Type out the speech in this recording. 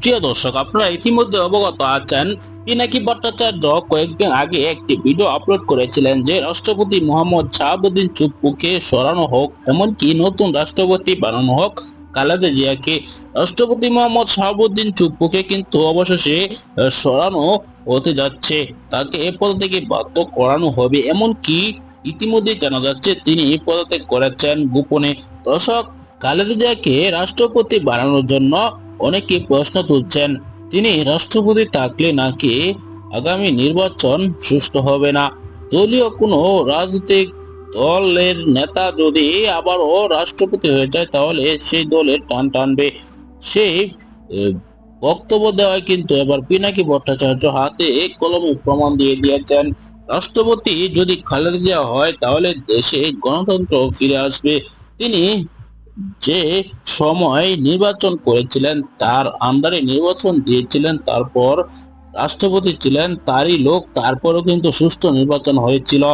প্রিয় দর্শক, আপনারা ইতিমধ্যে অবগত আছেন পিনাকি ভট্টাচার্য কয়েকদিন আগে একটি ভিডিও আপলোড করেছিলেন যে রাষ্ট্রপতি মোহাম্মদ শাহাবুদ্দিন চুপ্পুকে সরানো হোক, এমনকি নতুন রাষ্ট্রপতি বানানো হোক, খালেদা জিয়াকে। রাষ্ট্রপতি মোহাম্মদ শাহাবুদ্দিন চুপ্পুকে কিন্তু অবশেষে সরানো হতে যাচ্ছে। তাকে এ পদ থেকে বাধ্য করানো হবে, এমনকি ইতিমধ্যে জানা যাচ্ছে তিনি পদত্যাগ করেছেন গোপনে। দর্শক, খালেদা জিয়াকে রাষ্ট্রপতি বানানোর জন্য অনেকে প্রশ্ন তুলছেন, তিনি রাষ্ট্রপতি থাকলে নাকি আগামী নির্বাচন সুষ্ঠু হবে না? দলীয় কোনো রাজনৈতিক দলের নেতা যদি আবারও রাষ্ট্রপতি হয়ে যায়, তাহলে সেই দলের টান টানবে। সেই বক্তব্য দেওয়ায় কিন্তু এবার পিনাকি ভট্টাচার্য হাতে কলমে প্রমাণ দিয়ে দিয়েছেন। রাষ্ট্রপতি যদি খালেদা জিয়া হয়, তাহলে দেশে গণতন্ত্র ফিরে আসবে। তিনি যে সময় নির্বাচন করেছিলেন, তার আন্ডারে নির্বাচন দিয়েছিলেন, তারপর রাষ্ট্রপতি ছিলেন, তারই লোক, তারপরও কিন্তু সুষ্ঠু নির্বাচন হয়েছিল।